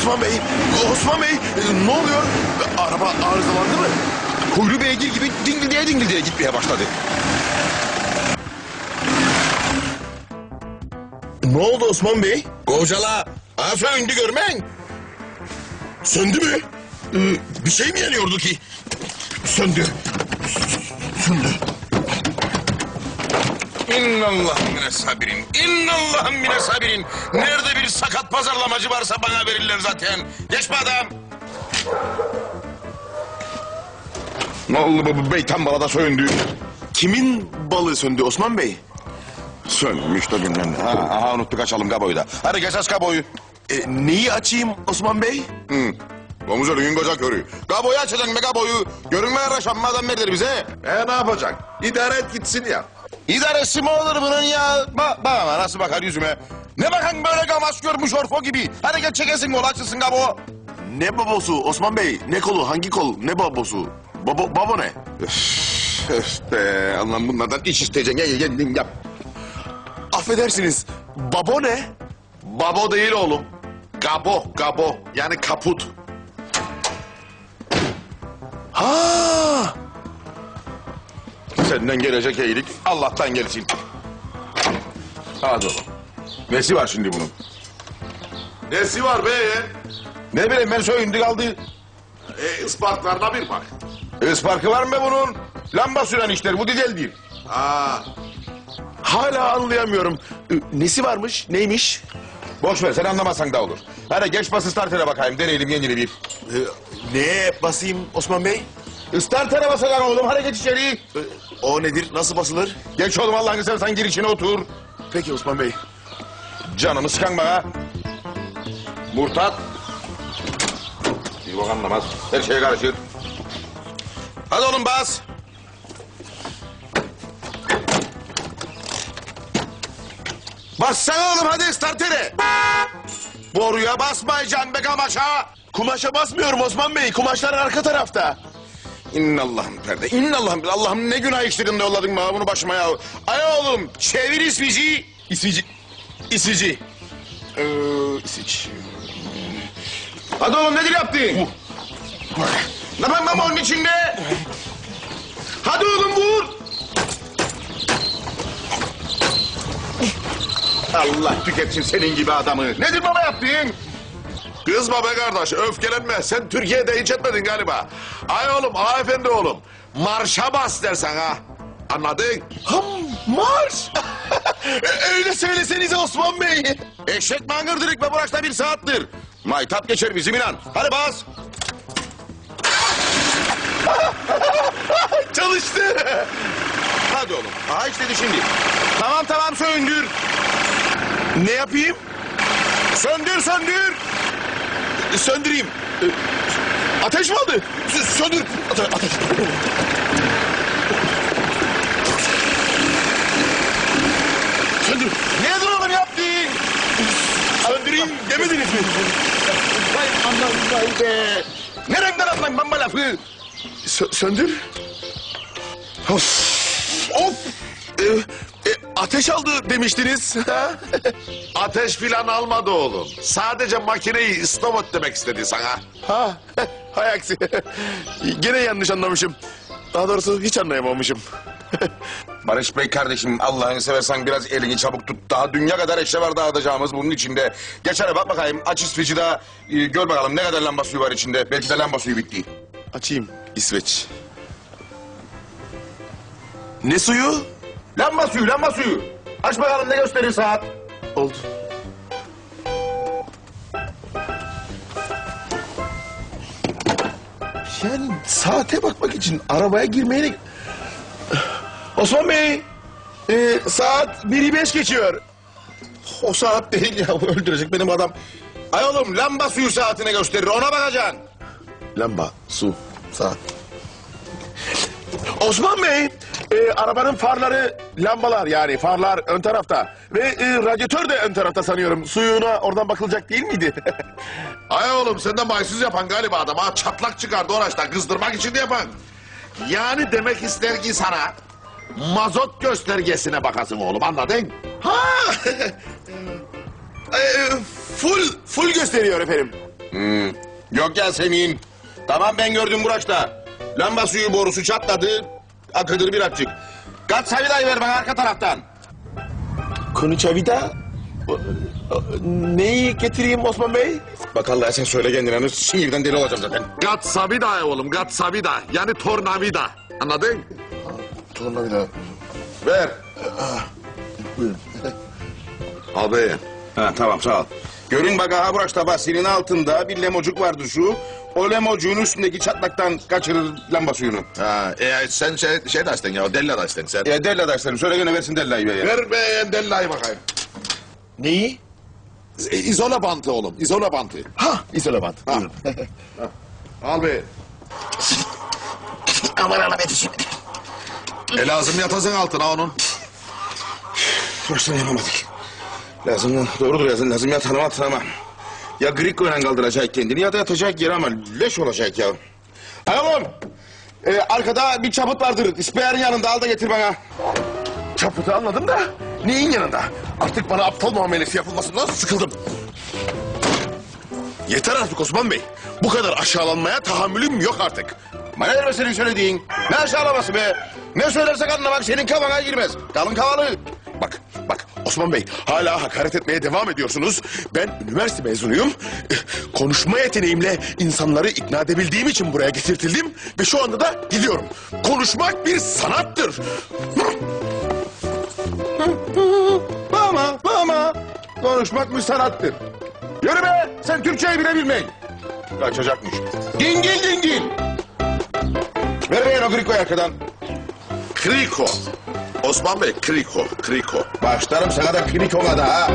Osman Bey, Osman Bey ne oluyor? Araba arızalandı mı? Kuyruğu beygir gibi dingildeye dingildeye gitmeye başladı. Ne oldu Osman Bey? Kocala. Söndü görmen. Söndü mü? Ee, bir şey mi yanıyordu ki? Söndü. Söndü. İnnallahım mine sabirin. İnnallahım mine sabirin. Nerede bir sakat pazarlamacı varsa bana verirler zaten. Geç be adam. Ne oldu bu, bu beytan balada söndü? Kimin balığı söndü Osman Bey? Sönmüş de bilmem ne. Ha, aha unuttuk açalım kaboyu da. Hadi geç aç kaboyu. E, neyi açayım Osman Bey? Hı. Domuz ölüyün koca körü. Kaboyu açacaksın be kaboyu. Görünmeye yaşanma adam nedir bize? E ne yapacak? İdare et gitsin ya. İdaresi mi olur bunun ya? Bak bak ama nasıl bakar yüzüme. Ne bakan böyle gamas görmüş orfo gibi. Hadi geç çekesin kol açılsın kabo. Ne babosu Osman Bey? Ne kolu? Hangi kol? Ne babosu? Babo, babo ne? Öf be Allah'ım bunlardan iş isteyeceksin. Gel kendin yap. Affedersiniz. Babo ne? Babo değil oğlum. Gabo, gabo. Yani kaput. Ha! Senden gelecek iyilik Allah'tan gelsin. Hadi oğlum. Nesi var şimdi bunun? Nesi var be? Ne bileyim ben soyundu kaldı. E ispatlarına bir bak. Isparkı var mı be bunun? Lamba süren işler bu değil. Ha, Hala anlayamıyorum. Nesi varmış? Neymiş? Boş ver sen anlamazsan da olur. Hadi geç bas startere bakayım deneyelim yeni bir. Ee, neye basayım Osman Bey? Startere basacaksın oğlum geç içeri. Ee, o nedir? Nasıl basılır? Geç oğlum Allah'ını seversen gir içine otur. Peki Osman Bey. Canımı sıkan bana. Murtat. Bir bok anlamaz. Her şeye karışır. Hadi oğlum bas. Bassana oğlum hadi startere. Boruya basmayacaksın be kamaşa. Kumaşa basmıyorum Osman Bey. Kumaşlar arka tarafta. İnnallahım perde. İnnallahım. Allah'ım ne günah işledim de yolladın bana bunu başıma ya. Ay oğlum çevir isvici. İsvici. İsvici. Ee, isviç. Hadi oğlum nedir yaptın? Ne ben ben onun içinde? Hadi oğlum vur. Allah tüketsin senin gibi adamı. Nedir baba yaptın? Kızma be kardeş, öfkelenme. Sen Türkiye'de hiç etmedin galiba. Ay oğlum, ağa efendi oğlum. Marşa bas dersen ha. Anladın? Ha, marş. Öyle söylesenize Osman Bey. Eşek mangır dirik be bırakta bir saattir. Maytap geçer bizim inan. Hadi bas. Çalıştı. Hadi oğlum. Aha işte şimdi. Tamam tamam söndür. Ne yapayım? Söndür söndür. Söndüreyim. Ee, Ateş mi aldı? Söndür. Ate ateş. Söndür. Nedir oğlum yaptın? Söndüreyim demediniz mi? Vay aman vay be. Nereden atlan bamba lafı? Sö- söndür. Of. Of. Ee, ateş aldı demiştiniz. ha? Ateş filan almadı oğlum. Sadece makineyi ıslamot demek istedi sana. ha. Hay aksi. Gene yanlış anlamışım. Daha doğrusu hiç anlayamamışım. Barış Bey kardeşim Allah'ını seversen biraz elini çabuk tut. Daha dünya kadar eşya var dağıtacağımız bunun içinde. Geç hele bak bakayım aç isvici de e, gör bakalım ne kadar lamba suyu var içinde. Belki de lamba suyu bitti. Açayım İsveç. Ne suyu? Lamba suyu lamba suyu. Aç bakalım ne gösterir saat. Oldu. Yani saate bakmak için arabaya girmeye... Osman Bey, e, saat biri beş geçiyor. O saat değil ya öldürecek benim adam. Ay oğlum lamba suyu saatine gösterir ona bakacaksın. Lamba, su, saat. Osman Bey, e, arabanın farları lambalar yani farlar ön tarafta. Ve e, radyatör de ön tarafta sanıyorum. Suyuna oradan bakılacak değil miydi? Ay oğlum sen de maysız yapan galiba adam ha. Çatlak çıkardı uğraşta kızdırmak için de yapan. Yani demek ister ki sana mazot göstergesine bakasın oğlum anladın? ha! e, full, full gösteriyor efendim. Hmm. Yok Yasemin. Tamam ben gördüm Buraç'ta. Lamba suyu borusu çatladı. Akıdır bir açık. Kat Savida'yı ver bana arka taraftan. Konuşavida. Neyi getireyim Osman Bey? Bak Allah sen söyle kendine. Sinirden deli olacağım zaten. Gatsabida oğlum Gatsabida. Yani tornavida. Anladın? Tornavida. Ver. Abi. Ha tamam sağ ol. Görün bak aha Buraç'ta basinin altında bir lemocuk vardı şu. O lemocuğun üstündeki çatlaktan kaçırır lamba suyunu. Ha, e, sen şey, şey de açtın ya, Della da açtın sen. E, Della derslerim. Söyle gene versin Della'yı be ya. Ver be Della'yı bakayım. Neyi? E, İzola bantı oğlum, izola bantı. Ha, izola bant. Ha. Buyurun. Al be. Aman Allah yetişim. E lazım yatasın altına onun. Baştan yapamadık. Lazım, doğrudur yazın. Lazım ya tanıma tanıma. Ya Griko ile kaldıracak kendini ya da yatacak yere ama leş olacak ya. Oğlum, e, arkada bir çaput vardır. İspeyerin yanında al da getir bana. Çaputu anladım da neyin yanında? Artık bana aptal muamelesi yapılmasından sıkıldım. Yeter artık Osman Bey. Bu kadar aşağılanmaya tahammülüm yok artık. Bana be senin söylediğin? Ne aşağılaması be? Ne söylersek anlamak senin kafana girmez. Kalın kavalı. Bak, bak Osman Bey hala hakaret etmeye devam ediyorsunuz. Ben üniversite mezunuyum. Konuşma yeteneğimle insanları ikna edebildiğim için buraya getirtildim. Ve şu anda da gidiyorum. Konuşmak bir sanattır. Bağırma, bağırma. Konuşmak bir sanattır. Yürü be, sen Türkçeyi bile bilmeyin. Kaçacakmış. Dingil dingil. Ver beyin o Griko'yu arkadan. Kriko. Osman Bey, kriko, kriko. Başlarım sana da Griko'na da ha.